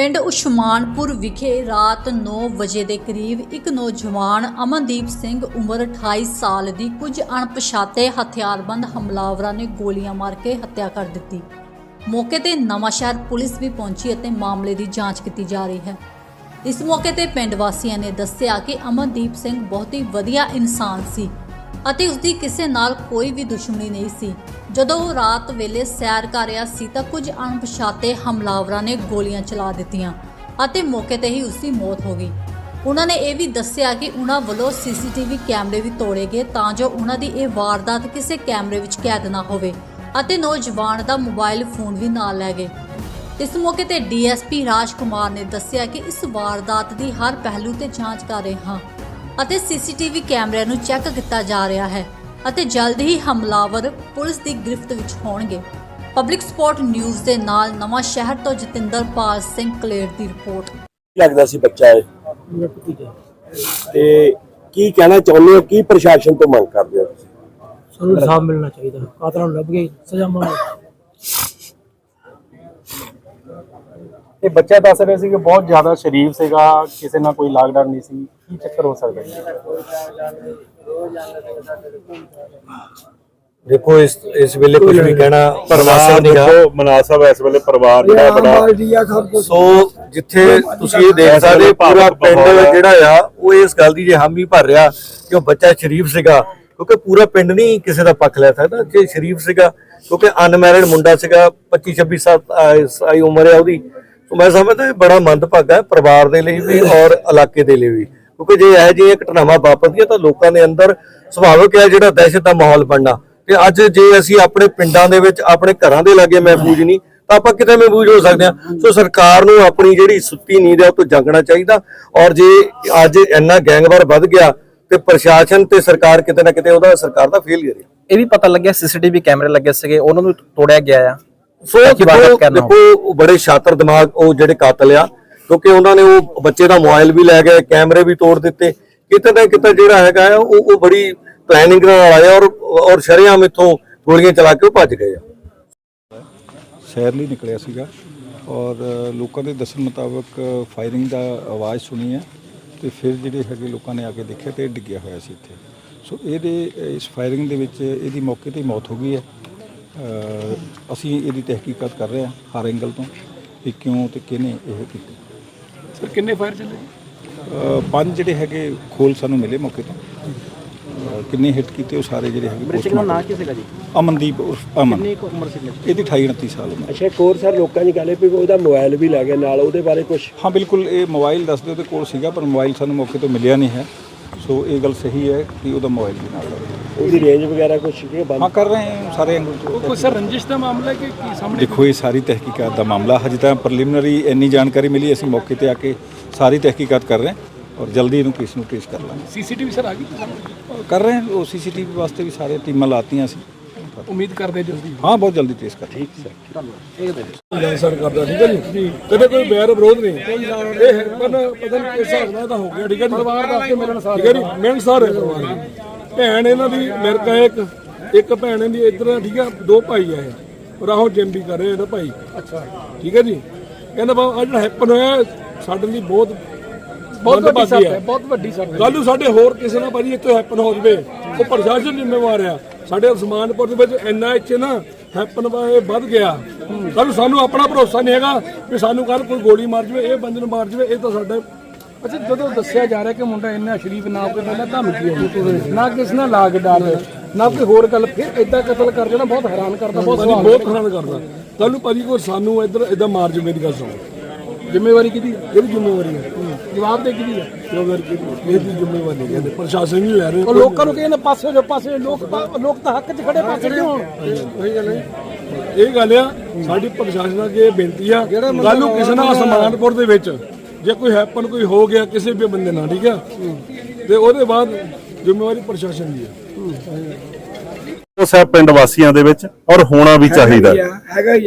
ਪਿੰਡ ਉਸ਼ਮਾਨਪੁਰ ਵਿਖੇ ਰਾਤ 9 ਵਜੇ ਦੇ ਕਰੀਬ ਇੱਕ ਨੌਜਵਾਨ ਅਮਨਦੀਪ ਸਿੰਘ ਉਮਰ 28 ਸਾਲ ਦੀ ਕੁਝ ਅਣਪਛਾਤੇ ਹਥਿਆਰਬੰਦ ਹਮਲਾਵਰਾਂ ਨੇ ਗੋਲੀਆਂ ਮਾਰ ਕੇ ਹੱਤਿਆ ਕਰ ਦਿੱਤੀ। ਮੌਕੇ ਤੇ ਨਵਾਂਸ਼ਹਿਰ ਪੁਲਿਸ ਵੀ ਪਹੁੰਚੀ ਅਤੇ ਮਾਮਲੇ ਦੀ ਜਾਂਚ ਕੀਤੀ ਜਾ ਰਹੀ ਹੈ। ਇਸ ਮੌਕੇ ਤੇ ਪਿੰਡ ਵਾਸੀਆਂ ਨੇ ਦੱਸਿਆ ਕਿ ਅਮਨਦੀਪ ਸਿੰਘ ਬਹੁਤ ਹੀ ਵਧੀਆ ਇਨਸਾਨ ਸੀ। ਅਤੇ ਉਸ ਦੀ ਕਿਸੇ ਨਾਲ ਕੋਈ ਵੀ ਦੁਸ਼ਮਣੀ ਨਹੀਂ ਸੀ। ਜਦੋਂ ਉਹ ਰਾਤ ਵੇਲੇ ਸੈਰ ਕਰ ਰਿਹਾ ਸੀ ਤਾਂ ਕੁਝ ਅਣਪਛਾਤੇ ਹਮਲਾਵਰਾਂ ਨੇ ਗੋਲੀਆਂ ਚਲਾ ਦਿੱਤੀਆਂ ਅਤੇ ਮੌਕੇ ਤੇ ਹੀ ਉਸ ਦੀ ਮੌਤ ਹੋ ਗਈ। ਉਹਨਾਂ ਨੇ ਇਹ ਵੀ ਦੱਸਿਆ ਕਿ ਉਹਨਾਂ ਵੱਲੋਂ ਸੀਸੀਟੀਵੀ ਕੈਮਰੇ ਵੀ ਤੋੜੇ ਗਏ ਤਾਂ ਜੋ ਉਹਨਾਂ ਦੀ ਇਹ ਵਾਰਦਾਤ ਕਿਸੇ ਕੈਮਰੇ ਵਿੱਚ ਕੈਦ ਨਾ ਹੋਵੇ ਅਤੇ ਨੌਜਵਾਨ ਦਾ ਮੋਬਾਈਲ ਫੋਨ ਵੀ ਨਾਲ ਲੈ ਗਏ। ਇਸ ਮੌਕੇ ਤੇ ਡੀਐਸਪੀ ਰਾਜ ਕੁਮਾਰ ਨੇ ਦੱਸਿਆ ਕਿ ਇਸ ਵਾਰਦਾਤ ਦੀ ਹਰ ਪਹਿਲੂ ਤੇ ਜਾਂਚ ਕਰ ਰਹੇ ਹਾਂ। ਅਤੇ ਸੀਸੀਟੀਵੀ ਕੈਮਰਿਆਂ ਨੂੰ ਚੈੱਕ ਕੀਤਾ ਜਾ ਰਿਹਾ ਹੈ ਅਤੇ ਜਲਦ ਹੀ ਹਮਲਾਵਰ ਪੁਲਿਸ ਦੀ ਗ੍ਰਿਫਤ ਵਿੱਚ ਹੋਣਗੇ। ਪਬਲਿਕ ਸਪੋਰਟ ਨਿਊਜ਼ ਦੇ ਨਾਲ ਨਵਾਂ ਸ਼ਹਿਰ ਤੋਂ ਜਤਿੰਦਰ ਪਾਲ ਸਿੰਘ ਕਲੇਰ ਦੀ ਰਿਪੋਰਟ। ਲੱਗਦਾ ਸੀ ਬੱਚਾ ਇਹ? ਤੇ ਕੀ ਕਹਿਣਾ ਚਾਹੁੰਦੇ ਹੋ? ਕੀ ਪ੍ਰਸ਼ਾਸਨ ਤੋਂ ਮੰਗ ਕਰਦੇ ਹੋ ਤੁਸੀਂ? ਸਾਨੂੰ ਇਨਸਾਫ ਮਿਲਣਾ ਚਾਹੀਦਾ। ਕਾਤਲਾਂ ਨੂੰ ਲੱਭ ਗਈ ਸਜ਼ਾ ਮਿਲਣੀ ਇਹ ਬੱਚਾ ਦੱਸ ਰਹੇ ਸੀ ਕਿ ਬਹੁਤ ਜ਼ਿਆਦਾ ਸ਼ਰੀਫ ਸੀਗਾ ਕਿਸੇ ਨਾਲ ਕੋਈ ਲਾਗ ਡਰ ਨਹੀਂ ਸੀ। ਕੀ ਚੱਕਰ ਹੋ ਸਕਦਾ ਜੀ? ਦੇਖੋ ਇਸ ਇਸ ਵੇਲੇ ਕੁਝ ਵੀ ਕਹਿਣਾ ਪਰਿਵਾਰ ਦੇਖੋ ਮਨਾਸਬ ਇਸ ਵੇਲੇ ਪਰਿਵਾਰ ਜਿਹੜਾ ਬੜਾ ਸੋ ਜਿੱਥੇ ਤੁਸੀਂ ਇਹ ਦੇਖ ਸਕਦੇ ਪੂਰਾ ਪਿੰਡ ਜਿਹੜਾ ਆ ਉਹ ਇਸ ਗੱਲ ਦੀ ਜੇ ਹਾਮੀ ਭਰ ਰਿਹਾ ਕਿ ਉਹ ਬੱਚਾ ਸ਼ਰੀਫ ਸੀਗਾ। ਕਿਉਂਕਿ ਪੂਰਾ ਪਿੰਡ ਨਹੀਂ ਕਿਸੇ ਦਾ ਪੱਖ ਲੈ ਸਕਦਾ ਜੇ ਸ਼ਰੀਫ ਸੀਗਾ। ਕਿਉਂਕਿ ਅਨਮੈਰਿਡ ਮੁੰਡਾ ਸੀਗਾ 25 26 ਸਾਲ ਸਾਈ ਉਮਰ ਹੈ ਉਹਦੀ। ਸੋ ਮੈਂ ਸਮਝਦਾ ਇਹ ਬੜਾ ਮੰਦਭਾਗਾ ਹੈ ਪਰਿਵਾਰ ਦੇ ਲਈ ਵੀ ਔਰ ਇਲਾਕੇ ਦੇ ਲਈ ਵੀ। ਕਿਉਂਕਿ ਜੇ ਇਹ ਜਿਹੀਆਂ ਘਟਨਾਵਾਂ ਵਾਪਰਦੀਆਂ ਤਾਂ ਲੋਕਾਂ ਦੇ ਅੰਦਰ ਸੁਭਾਵਿਕ ਹੈ ਜਿਹੜਾ ਦਹਿਸ਼ਤ ਦਾ ਮਾਹੌਲ ਬਣਨਾ। ਤੇ ਅੱਜ ਜੇ ਅਸੀਂ ਆਪਣੇ ਪਿੰਡਾਂ ਦੇ ਵਿੱਚ ਆਪਣੇ ਘਰਾਂ ਦੇ ਲਾਗੇ ਮਹਿਫੂਜ਼ ਨਹੀਂ ਤਾਂ ਆਪਾਂ ਕਿਤੇ ਮਹਿਫੂਜ਼ ਹੋ ਸਕਦੇ ਹਾਂ। ਸੋ ਸਰਕਾਰ ਨੂੰ ਆਪਣੀ ਜਿਹੜੀ ਸੁੱਤੀ ਨੀਂਦ ਹੈ ਉਹ ਤੋਂ ਜਾਗਣਾ ਚਾਹੀਦਾ। ਔਰ ਜੇ ਅੱਜ ਇੰਨਾ ਗੈਂਗਵਾਰ ਵੱਧ ਗਿਆ ਤੇ ਪ੍ਰਸ਼ਾਸਨ ਤੇ ਸਰਕਾਰ ਕਿਤੇ ਨਾ ਕਿਤੇ ਉਹਦਾ ਸਰਕਾਰ ਦਾ ਫੇਲਿਅਰ ਹੈ ਇਹ ਵੀ ਪਤਾ ਲੱਗਿਆ ਸੀਸੀਟੀਵੀ ਕੈਮਰੇ ਲੱਗੇ ਸੀਗੇ ਉਹਨਾਂ ਨੂੰ ਤੋੜਿਆ ਗਿਆ ਆ। ਸੋ ਦੇਖੋ ਬੜੇ ਸ਼ਾਤਰ ਦਿਮਾਗ ਉਹ ਜਿਹੜੇ ਕਾਤਲ ਆ। ਕਿਉਂਕਿ ਉਹਨਾਂ ਨੇ ਉਹ ਬੱਚੇ ਦਾ ਮੋਬਾਈਲ ਵੀ ਲੈ ਗਏ ਕੈਮਰੇ ਵੀ ਤੋੜ ਦਿੱਤੇ। ਕਿਤੇ ਨਾ ਕਿਤੇ ਜਿਹੜਾ ਹੈਗਾ ਉਹ ਉਹ ਬੜੀ ਪਲੈਨਿੰਗ ਨਾਲ ਆਇਆ ਔਰ ਔਰ ਸ਼ਰੇਆਮ ਇੱਥੋਂ ਗੋਲੀਆਂ ਚਲਾ ਕੇ ਉਹ ਭੱਜ ਗਏ ਆ। ਸ਼ਹਿਰ ਲਈ ਨਿਕਲਿਆ ਸੀਗਾ ਔਰ ਲੋਕਾਂ ਦੇ ਦੱਸਣ ਮੁਤਾਬਕ ਫਾਇਰਿੰਗ ਦਾ ਆਵਾਜ਼ ਸੁਣੀ ਹੈ ਤੇ ਫਿਰ ਜਿਹੜੇ ਹੈਗੇ ਲੋਕਾਂ ਨੇ ਆ ਕੇ ਦੇਖਿਆ ਤੇ ਡਿੱਗਿਆ ਹੋਇਆ ਸੀ ਇੱਥੇ। ਸੋ ਇਹਦੇ, ਇਸ ਫਾਇਰਿੰਗ ਦੇ ਵਿੱਚ ਇਹਦੀ ਮੌਕੇ ਤੇ ਮੌਤ ਹੋ ਗਈ ਹੈ। ਅਸੀਂ ਇਹਦੀ ਤਹਿਕੀਕਾਤ ਕਰ ਰਹੇ ਹਾਂ ਹਰ ਐਂਗਲ ਤੋਂ ਕਿ ਕਿਉਂ ਤੇ ਕਿਹਨੇ ਇਹ ਕੀਤੀ? ਸਰ ਕਿੰਨੇ ਫਾਇਰ ਚੱਲੇ ਅ, ਪੰਜ ਜਿਹੜੇ ਹੈਗੇ ਖੋਲ ਸਾਨੂੰ ਮਿਲੇ ਮੌਕੇ ਤੋਂ। ਅ, ਕਿੰਨੇ ਹਿੱਟ ਕੀਤੇ ਉਹ ਸਾਰੇ ਜਿਹੜੇ ਹੈਗੇ ਮ੍ਰਿਤਕ ਦਾ ਨਾਂ ਕੀ ਸੀਗਾ ਜੀ? ਅਮਨਦੀਪ ਉਰਫ ਅਮਨ। ਕਿੰਨੀ ਕੁ ਉਮਰ ਸੀ ਮ੍ਰਿਤਕ ਇਹਦੀ 28 29 ਸਾਲ ਉਮਰ। ਅੱਛਾ ਇੱਕ ਹੋਰ ਸਰ ਲੋਕਾਂ ਦੀ ਗੱਲ ਹੈ ਵੀ ਉਹਦਾ ਮੋਬਾਈਲ ਵੀ ਲੈ ਗਏ ਨਾਲ ਉਹਦੇ ਬਾਰੇ ਕੁਝ ਹਾਂ ਬਿਲਕੁਲ ਇਹ ਮੋਬਾਈਲ ਦੱਸਦੇ ਉਹਦੇ ਕੋਲ ਸੀਗਾ ਪਰ ਮੋਬਾਈਲ ਸਾਨੂੰ ਮੌਕੇ ਤੋਂ ਮਿਲਿਆ ਨਹੀਂ ਹੈ। ਸੋ ਇਹ ਗੱਲ ਸਹੀ ਹੈ ਕਿ ਉਹਦਾ ਮੋਬਾਈਲ ਵੀ ਨਾਲ ਹੈ ਉਹਦੀ ਰੇਂਜ ਵਗੈਰਾ ਕੁਝ ਕਿ ਹਾਂ ਕਰ ਰਹੇ ਹਾਂ ਸਾਰੇ ਐਂਗਲ ਤੋਂ ਕੋਈ ਸਰ ਰੰਜਿਸ਼ ਦਾ ਮਾਮਲਾ ਹੈ ਕਿ ਕੀ ਸਾਹਮਣੇ ਦੇਖੋ ਇਹ ਸਾਰੀ ਤਹਿਕੀਕਾਤ ਦਾ ਮਾਮਲਾ ਹਜੇ ਤਾਂ ਪ੍ਰੀਲਿਮਿਨਰੀ ਇੰਨੀ ਜਾਣਕਾਰੀ ਮਿਲੀ ਅਸੀਂ ਮੌਕੇ ਤੇ ਆ ਕੇ ਸਾਰੀ ਤਹਿਕੀਕਾਤ ਕਰ ਰਹੇ ਹਾਂ ਔਰ ਜਲਦੀ ਇਹਨੂੰ ਕੇਸ ਨੂੰ ਟ੍ਰੇਸ ਕਰ ਲਾਂਗੇ। ਸੀਸੀਟੀਵੀ ਸਰ ਆ ਗਈ? ਸਾਹਮਣੇ ਕਰ ਰਹੇ ਹਾਂ ਉਹ ਸੀਸੀਟੀਵੀ ਵਾਸਤੇ ਵੀ ਸਾਰੇ ਟੀਮਾਂ ਲਾਤੀਆਂ ਸੀ। ਉਮੀਦ ਕਰਦੇ ਜਲਦੀ। ਹਾਂ ਬਹੁਤ ਜਲਦੀ ਟ੍ਰੇਸ ਕਰ ਠੀਕ ਸਰ। ਕਰਦਾ ਠੀਕ ਹੈ ਜੀ? ਕਦੇ ਕੋਈ ਬੈਰ ਵਿਰੋਧ ਨਹੀਂ। ਇਹ ਹੈ ਪਰ ਪਤਾ ਨਹੀਂ ਕਿਸ ਹਿਸਾਬ ਨਾਲ ਤਾਂ ਹੋ ਗਿਆ ਠੀਕ ਹੈ ਜੀ? ਪਰਿਵਾਰ ਦਾ ਕੇ ਮਿਲਣ ਠੀਕ ਹੈ ਜੀ ਮਿਲਣ ਸਾਰੇ ਪਰਿਵਾਰ ਦੀ। ਭੈਣ ਇਹਨਾਂ ਦੀ ਅਮਰੀਕਾ ਇੱਕ ਇੱਕ ਭੈਣ ਇਹਦੀ ਇੱਧਰ ਠੀਕ ਹੈ ਦੋ ਭਾਈ ਆ ਇਹ। ਰਾਹੋ ਜਿੰਮ ਵੀ ਕਰ ਰਹੇ ਇਹਦਾ ਭਾਈ। ਅੱਛਾ। ਠੀਕ ਹੈ ਜੀ? ਕਹਿੰਦਾ ਬਾ ਆ ਜਿਹੜਾ ਹੈਪਨ ਹੋਇਆ ਸਾਡੇ ਲਈ ਬਹੁਤ ਬਹੁਤ ਵੱਡੀ ਹੈ ਬਹੁਤ ਵੱਡੀ ਸਰ ਕੱਲ ਨੂੰ ਸਾਡੇ ਹੋਰ ਕਿਸੇ ਨਾਲ ਭਾਜੀ ਇੱਥੇ ਹੈਪਨ ਹੋ ਜਵੇ। ਉਹ ਪ੍ਰਸ਼ਾਸਨ ਜ਼ਿੰਮੇਵਾਰ ਆ। ਸਾਡੇ ਉਸਮਾਨਪੁਰ ਦੇ ਵਿੱਚ ਇੱਥੇ ਨਾ ਹੈਪਨ ਇਹ ਵੱਧ ਗਿਆ। ਕੱਲ ਸਾਨੂੰ ਆਪਣਾ ਭਰੋਸਾ ਨਹੀਂ ਹੈਗਾ ਵੀ ਸਾਨੂੰ ਕੱਲ ਕੋਈ ਗੋਲੀ ਮਾਰ ਜਵੇ ਇਹ ਬੰਦੇ ਨੂੰ ਮਾਰ ਜਵੇ ਇਹ ਤਾਂ ਸਾਡੇ ਅੱਛਾ ਜਦੋਂ ਦੱਸਿਆ ਜਾ ਰਿਹਾ ਕਿ ਮੁੰਡਾ ਇੰਨਾ ਸ਼ਰੀਫ ਨਾ ਕੋਈ ਪਹਿਲਾਂ ਧਮਕੀ ਹੋਈ ਨਾ ਕਿਸ ਨਾਲ ਲਾਗ ਡਰ ਨਾ ਕੋਈ ਹੋਰ ਗੱਲ ਫਿਰ ਇਦਾਂ ਕਤਲ ਕਰ ਜਾਣਾ ਬਹੁਤ ਹੈਰਾਨ ਕਰਦਾ ਬਹੁਤ ਭਾਜੀ ਬਹੁਤ ਹੈਰਾਨ ਕਰਦਾ। ਕੱਲ ਨੂੰ ਭਾਜੀ ਕੋਈ ਸਾਨੂੰ ਇੱਧਰ ਇਦਾਂ ਮਾਰ ਜਵੇ ਦੀ ਗੱਲ ਸੁਣੋ। ਜ਼ਿੰਮੇਵਾਰੀ ਕਿਹਦੀ ਹੈ? ਇਹਦੀ ਜ਼ਿੰਮੇਵਾਰੀ ਹੈ? ਜਵਾਬ ਦੇ ਕਿਹਦੀ ਹੈ? ਜ਼ਿੰਮੇਵਾਰੀ ਕਿਹਦੀ? ਇਹਦੀ ਜ਼ਿੰਮੇਵਾਰੀ ਨਹੀਂ ਕਹਿੰਦੇ ਪ੍ਰਸ਼ਾਸਨ ਨਹੀਂ ਲੈ ਰਹੇ ਲੋਕਾਂ ਨੂੰ ਕਹਿੰਦੇ ਪਾਸੇ ਜੋ ਪਾਸੇ ਲੋਕ ਲੋਕ ਤਾਂ ਹੱਕ 'ਚ ਖੜੇ ਪਾਸੇ ਕਿਉਂ ਹੋਣ। ਉਹੀ ਗੱਲ ਹੈ ਇਹ ਗੱਲ ਆ ਸਾਡੀ ਪ੍ਰਸ਼ਾਸਨ ਅੱਗੇ ਬੇਨਤੀ ਆ। ਕੱਲ ਨੂੰ ਕਿਸੇ ਨਾਲ ਸਮਾਨਪੁਰ ਦੇ ਵਿੱਚ ਜੇ ਕੋਈ ਹੈਪਨ ਕੋਈ ਹੋ ਗਿਆ ਕਿਸੇ ਵੀ ਬੰਦੇ ਨਾਲ ਠੀਕ ਆ? ਤੇ ਉਹਦੇ ਬਾਅਦ ਜ਼ਿੰਮੇਵਾਰੀ ਪ੍ਰਸ਼ਾਸਨ ਦੀ ਹੈ ਉਸ ਹੈ ਪਿੰਡ ਵਾਸੀਆਂ ਦੇ ਵਿੱਚ ਔਰ ਹੋਣਾ ਵੀ ਚਾਹੀਦਾ।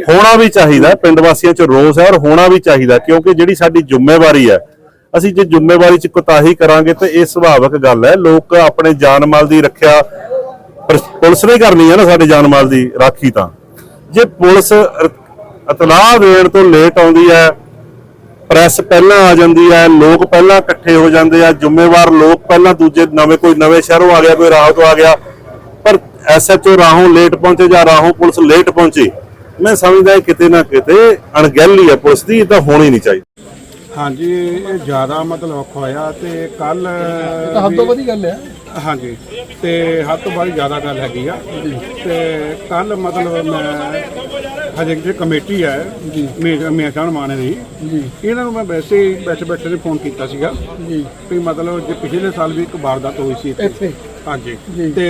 ਹੋਣਾ ਵੀ ਚਾਹੀਦਾ ਪਿੰਡ ਵਾਸੀਆਂ 'ਚ ਰੋਸ ਹੈ ਔਰ ਹੋਣਾ ਵੀ ਚਾਹੀਦਾ ਕਿਉਂਕਿ ਜਿਹੜੀ ਸਾਡੀ ਜ਼ਿੰਮੇਵਾਰੀ ਹੈ ਅਸੀਂ ਜੇ ਜ਼ਿੰਮੇਵਾਰੀ 'ਚ ਕੁਤਾਹੀ ਕਰਾਂਗੇ ਤੇ ਇਹ ਸੁਭਾਵਿਕ ਗੱਲ ਹੈ। ਲੋਕ ਆਪਣੇ ਜਾਨ ਮਾਲ ਦੀ ਰੱਖਿਆ ਪੁਲਿਸ ਨੇ ਕਰਨੀ ਹੈ ਨਾ ਸਾਡੇ ਜਾਨ ਮਾਲ ਦੀ ਰਾਖੀ ਤਾਂ। ਜੇ ਪੁਲਿਸ ਇਤਲਾਹ ਦੇਣ ਤੋਂ ਲੇਟ ਆਉਂਦੀ ਹੈ ਪ੍ਰੈਸ ਪਹਿਲਾਂ ਆ ਜਾਂਦੀ ਹੈ ਲੋਕ ਪਹਿਲਾਂ ਇਕੱਠੇ ਹੋ ਜਾਂਦੇ ਆ ਜ਼ਿੰਮੇਵਾਰ ਲੋਕ ਪਹਿਲਾਂ ਦੂਜੇ ਨਵੇਂ ਕੋਈ ਨਵੇਂ ਸ਼ਹਿਰੋਂ ਆ ਗਿਆ ਕੋਈ ਰਾਹ ਤੋਂ ਆ ਗਿਆ। ਪਰ ਐਸਐਚਓ ਰਾਹੋਂ ਲੇਟ ਪਹੁੰਚੇ ਜਾਂ ਰਾਹੋਂ ਪੁਲਿਸ ਲੇਟ ਪਹੁੰਚੀ ਮੈਂ ਸਮਝਦਾ ਇਹ ਕਿਤੇ ਨਾ ਕਿਤੇ ਅਣਗਹਿਲੀ ਹੈ ਪੁਲਿਸ ਦੀ ਇਹ ਤਾਂ ਹੋਣੀ ਨਹੀਂ ਚਾਹੀਦੀ। ਹਾਂਜੀ ਇਹ ਜ਼ਿਆਦਾ ਮਤਲਬ ਔਖਾ ਹੋਇਆ ਤੇ ਕੱਲ ਤਾਂ ਹੱਦ ਤੋਂ ਵਧੀ ਗੱਲ ਹੈ ਹਾਂਜੀ ਤੇ ਹੱਦ ਤੋਂ ਵੱਧ ਜ਼ਿਆਦਾ ਗੱਲ ਹੈਗੀ ਆ। ਤੇ ਕੱਲ ਮਤਲਬ ਮੈਂ ਹਜੇ ਜਿਹੜੀ ਕਮੇਟੀ ਹੈ ਮੇਜਰ ਮੇਜਰ ਮਾਨੇ ਦੀ ਇਹਨਾਂ ਨੂੰ ਮੈਂ ਵੈਸੇ ਹੀ ਬੈਠੇ ਬੈਠੇ ਨੇ ਫੋਨ ਕੀਤਾ ਸੀਗਾ। ਜੀ। ਵੀ ਮਤਲਬ ਜੇ ਪਿਛਲੇ ਸਾਲ ਵੀ ਇੱਕ ਵਾਰਦਾਤ ਹੋਈ ਸੀ ਇੱਥੇ। ਹਾਂਜੀ। ਤੇ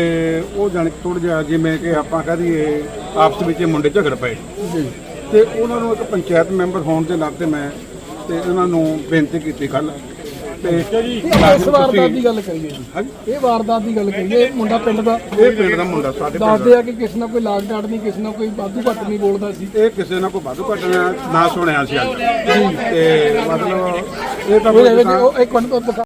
ਉਹ ਜਾਣ ਕੇ ਥੋੜਾ ਜਿਹਾ ਜਿਵੇਂ ਕਿ ਆਪਾਂ ਕਹਿ ਦਈਏ ਆਪਸ ਵਿੱਚ ਮੁੰਡੇ ਝਗੜ ਪਏ। ਜੀ। ਤੇ ਉਹਨਾਂ ਨੂੰ ਇੱਕ ਪੰਚਾਇਤ ਮੈਂਬਰ ਹੋਣ ਦੇ ਨਾਤੇ ਮੈਂ ਤੇ ਉਹਨਾਂ ਨੂੰ ਬੇਨਤੀ ਕੀਤੀ ਕੱਲ ਤੇ ਇਸ ਵਾਰਦਾਤ ਦੀ ਗੱਲ ਕਰੀਏ ਜੀ। ਇਹ ਵਾਰਦਾਤ ਦੀ ਗੱਲ ਕਰੀਏ ਇਹ ਮੁੰਡਾ ਪਿੰਡ ਦਾ। ਇਹ ਪਿੰਡ ਦਾ ਮੁੰਡਾ ਸਾਡੇ ਦੱਸਦੇ ਆ ਕਿ ਕਿਸੇ ਨਾਲ ਕੋਈ ਲਾਗ ਡਾਟ ਨਹੀਂ ਕਿਸੇ ਨਾਲ ਕੋਈ ਵਾਧੂ ਘੱਟ ਨਹੀਂ ਬੋਲਦਾ ਸੀ। ਇਹ ਕਿਸੇ ਨਾਲ ਕੋਈ ਵਾਧੂ ਘਟਨਾ ਨਾ ਸੁਣਿਆ ਸੀ ਅੱਜ। ਤੇ ਮਤਲਬ ਇਹ ਤਾਂ ਉਹ ਕੋਈ ਐਵੇਂ ਕਿ ਉਹ ਇੱਕ ਮਿੰਟ ਤੋਂ ਦਿਖਾ